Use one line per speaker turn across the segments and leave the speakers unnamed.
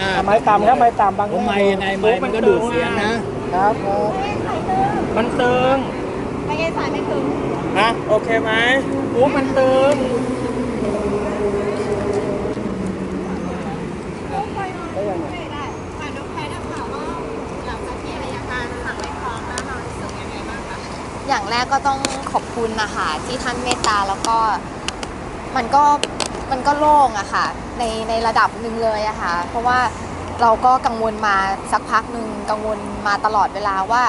อะไม้ต่ำครับไม้ต่ำบาง
เพราะไม้ยังไงไม้มันก็ดูดเสียงนะ
ครับครับ
มันเติง
ไม่ใช่สายไม่ถึง
ฮะโอเคไหมโอ้มันเติง
ได้ยังไง
ไม่ได้ฝ่ายน้องแพทย์ถามว่าหลังจากที่อายการสั่งไม่ฟ้องแล้วเรารู้สึกยังไงบ้างคะ
อย่างแรกก็ต้องขอบคุณนะคะที่ท่านเมตตาแล้วก็มันก็ มันก็โล่งอะค่ะในในระดับหนึ่งเลยอะค่ะเพราะว่าเราก็กังวลมาสักพักหนึ่งกังวลมาตลอดเวลาว่า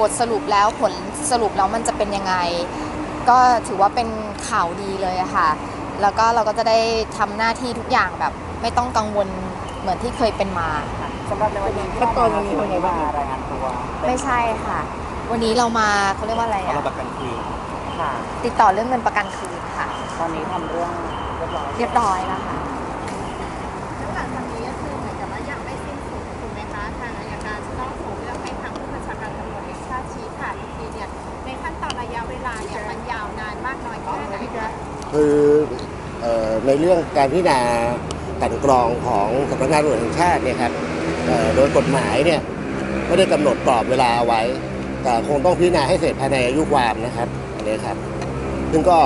บทสรุปแล้วผลสรุปแล้วมันจะเป็นยังไง ก็ถือว่าเป็นข่าวดีเลยอะค่ะ แล้วก็เราก็จะได้ทำหน้าที่ทุกอย่างแบบไม่ต้องกังวลเหมือนที่เคยเป็นมาค่ะ
สำหรับในวันนี้ขั้นตอนวันนี้เป็นไงบ้างรายงานตัว
ไม่ใช่ค่ะ วันนี้เรามาเขาเรียกว่าอะไรอะ
ประกันคืน
ค่ะ
ติดต่อเรื่องเงินประกันคืนค่ะ
ตอนนี้ทำเรื่อง เรียบร้อย
เรียบร้อยแล้วค่ะ
แล้วหลังจากนี้ก็คือเหมือนกับว่ายังไม่สิ้นสุดถูกไหมคะทางอายการจะต้องส่งเรื่องให้ทางผู้บัญชาการตำรวจแห่งชาติชี้ขาดอีกทีเนี่ยในขั้นตอนระยะเวลาเนี่ยมันยาวนานมากน้อยแค่ไหนคะ
คือเอ่อในเรื่องการพิจารณากลันกรองของสำนักงานตำรวจแห่งชาติเนี่ยครับเอ่อโดยกฎหมายเนี่ยไม่ได้กำหนดกรอบเวลาเอาไว้ แต่คงต้องพิจารณาให้เสร็จภายในอายุความนะครับอันนี้ครับ ซึ่งก็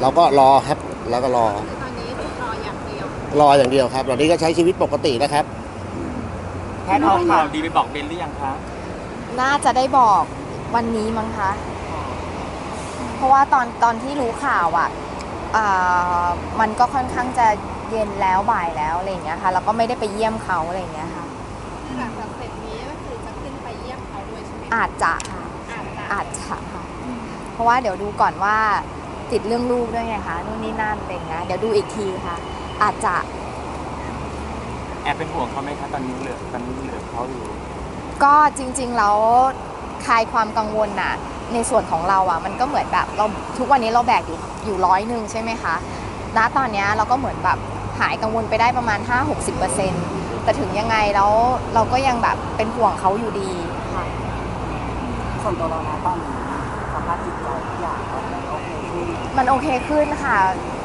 เราก็รอครับแล้วก็รอ
ตอนนี้รออย่างเดียว
รออย่างเดียวครับตอนนี้ก็ใช้ชีวิตปกตินะครับ
แพทย์เอาข่าวดีไปบอกเบนหรือยังคะ
น่าจะได้บอกวันนี้มั้งคะ เพราะว่าตอนตอนที่รู้ข่าวอะอ่ามันก็ค่อนข้างจะเย็นแล้วบ่ายแล้วอะไรอย่างเงี้ยค่ะแล้วก็ไม่ได้ไปเยี่ยมเขาอะไรอย่างเงี้ยค่ะ
หลังจากเสร็จนี้ก็คือจะขึ้นไปเยี่ยมเขาด้วยใช่ไหมคะ
อาจจะค่ะ
อาจจะ
อาจจะค่ะ เพราะว่าเดี๋ยวดูก่อนว่า ติดเรื่องลูกด้วยไงคะนู่นนี่นั่นอะไรอย่างเงี้ยเดี๋ยวดูอีกทีค่ะ อาจจะ
แอบเป็นห่วงเขาไหมคะตอนนี้เหลือตอนนี้เหลือเขาอยู่
ก็จริง ๆ แล้วคลายความกังวลน่ะ ในส่วนของเราอะ มันก็เหมือนแบบเราทุกวันนี้เราแบกอยู่อยู่ร้อยหนึ่งใช่ไหมคะณตอนเนี้ยเราก็เหมือนแบบหายกังวลไปได้ประมาณ 5-60%แต่ถึงยังไงแล้วเราก็ยังแบบเป็นห่วงเขาอยู่ดีค่ะ
ส่วนตัวเรานะตอนนี้สภาพจิตใจทุกอย่างก็โอเคขึ้น
มันโอเคขึ้นค่ะ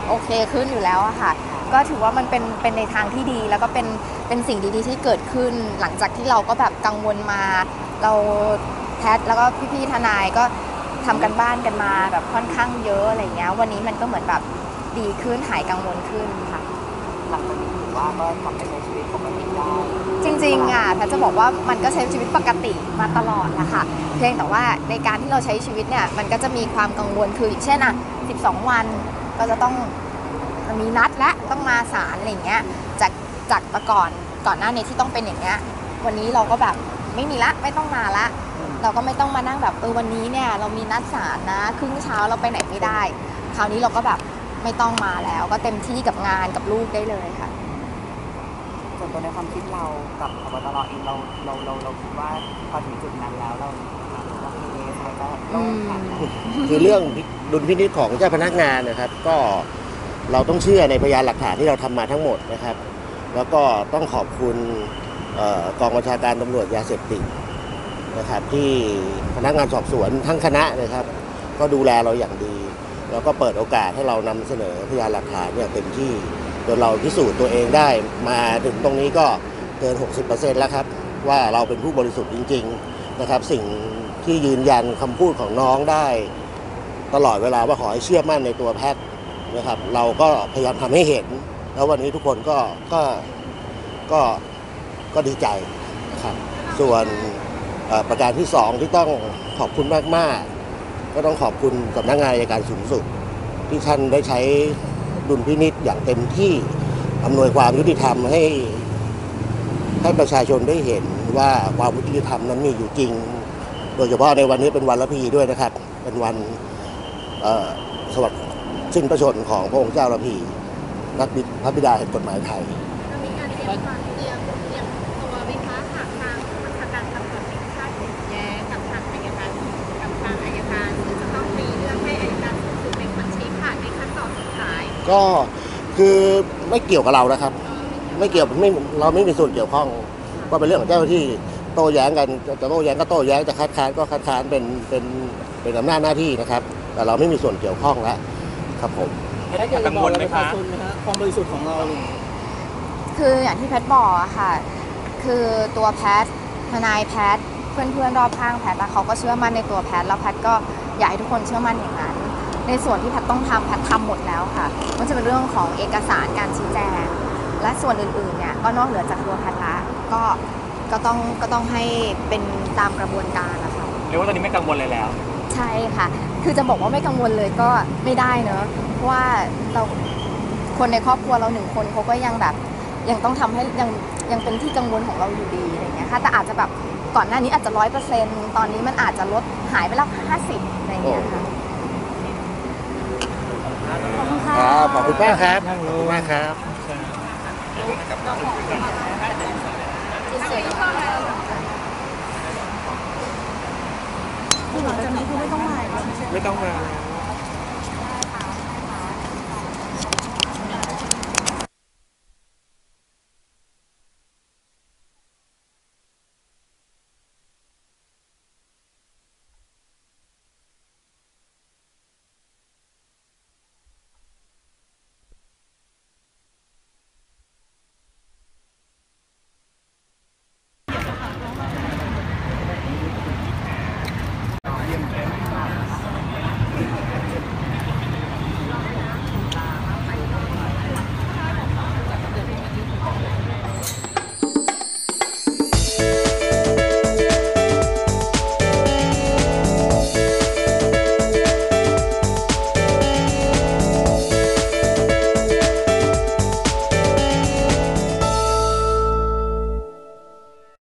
โอเคขึ้นอยู่แล้วอะค่ะ ก็ถือว่ามันเป็นเป็นในทางที่ดีแล้วก็เป็นเป็นสิ่งดีๆที่เกิดขึ้น หลังจากที่เราก็แบบกังวลมา เราแพทแล้วก็พี่ๆทนายก็ทำกันบ้านกันมาแบบค่อนข้างเยอะอะไรเงี้ยวันนี้มันก็เหมือนแบบดีขึ้นหายกังวลขึ้น
หลังจากนี้ถือว่าก็ทำให้ใช้ชีวิตปกติได้
จริงๆอะแพทย์จะบอกว่ามันก็ใช้ชีวิตปกติมาตลอดนะคะเพียงแต่ว่าในการที่เราใช้ชีวิตเนี่ยมันก็จะมีความกังวลคือเช่นอะ 12 วันก็จะต้องมีนัดและต้องมาศาลอะไรอย่างเงี้ยจากจากแต่ก่อนก่อนหน้านี้ที่ต้องเป็นอย่างเงี้ยวันนี้เราก็แบบไม่มีละไม่ต้องมาละ เราก็ไม่ต้องมานั่งแบบเออวันนี้เนี่ยเรามีนัดศาลนะ ครึ่งเช้าเราไปไหนไม่ได้ คราวนี้เราก็แบบ ไม่ต้องมาแล้ว ก็เต็มที่กับงานกับลูกได้เลยค่ะ
ส่วนตัวในความคิดเรากับพบตรเองเราเราเราเราคิดว่าพอถึงจุดนั้นแล้วเราโอเคสบายใจโล่งค่ะ
คือเรื่องดุลพินิจของเจ้าพนักงานนะครับ ก็เราต้องเชื่อในพยานหลักฐานที่เราทำมาทั้งหมดนะครับ แล้วก็ต้องขอบคุณเอ่อกองบัญชาการตำรวจยาเสพติดนะครับที่พนักงานสอบสวนทั้งคณะนะครับ ก็ดูแลเราอย่างดี แล้วก็เปิดโอกาสให้เรานำเสนอพยานหลักฐานอย่างเต็มที่จนเราพิสูจน์ตัวเองได้มาถึงตรงนี้ก็เกิน 60%แล้วครับ ว่าเราเป็นผู้บริสุทธิ์จริง ๆนะครับ สิ่งที่ยืนยันคำพูดของน้องได้ ตลอดเวลาว่าขอให้เชื่อมั่นในตัวแพทย์นะครับ เราก็พยายามทำให้เห็น แล้ววันนี้ทุกคนก็ก็ก็ก็ดีใจนะครับ ส่วนประการที่สองที่ต้องขอบคุณมาก ๆ ก็ต้องขอบคุณสำนักงานอัยการสูงสุด ที่ท่านได้ใช้ดุลพินิษอย่างเต็มที่อำนวยความยุติธรรมให้ ให้ประชาชนได้เห็นว่าความยุติธรรมนั้นมีอยู่จริง โดยเฉพาะในวันนี้เป็นวันละพีด้วยนะครับ เป็นวันเอ่อสวัสดิ์สิ้นพระชนของพระองค์เจ้าละพีนักบิดพระบิดาแห่งกฎหมายไท
ย
ก็คือไม่เกี่ยวกับเรานะครับ ไม่เกี่ยวไม่เราไม่มีส่วนเกี่ยวข้องก็เป็นเรื่องของเจ้าหน้าที่โต้แย้งกันจะจะโต้แย้งก็โต้แย้งจะคัดค้านก็คัดค้านเป็นเป็นเป็นอำนาจหน้าที่นะครับ แต่เราไม่มีส่วนเกี่ยวข้องแล้วครับผม
กังวลไหมคะ
ความบริสุทธิ์ของเรา
คืออย่างที่แพทย์บอกอะค่ะ คือตัวแพทย์ทนายแพทย์เพื่อนๆรอบข้างแพทย์อะเขาก็เชื่อมั่นในตัวแพทย์แล้วแพทย์ก็อยากให้ทุกคนเชื่อมั่นอย่างนั้น ในส่วนที่แพทย์ต้องทำแพทย์ทำหมดแล้วค่ะมันจะเป็นเรื่องของเอกสารการชี้แจง และส่วนอื่นๆเนี่ยก็นอกเหนือจากตัวแพทย์ละก็ก็ต้องก็ต้องให้เป็นตามกระบวนการนะคะ
เรียกว่าตอนนี้ไม่กังวลเลยแล้ว
ใช่ค่ะ คือจะบอกว่าไม่กังวลเลยก็ไม่ได้เนอะเพราะว่าเราคนในครอบครัวเราหนึ่งคนเขาก็ยังแบบยังต้องทำให้ยังยังเป็นที่กังวลของเราอยู่ดีอะไรอย่างเงี้ยค่ะแต่อาจจะแบบก่อนหน้านี้อาจจะร้อยเปอร์เซ็นต์ตอนนี้มันอาจจะลดหายไปแล้วห้าสิบอะไรอย่างเงี้ยค่ะ
ครับขอบคุณมากครับขอบคุณมากครับ
ไม่ต้องมา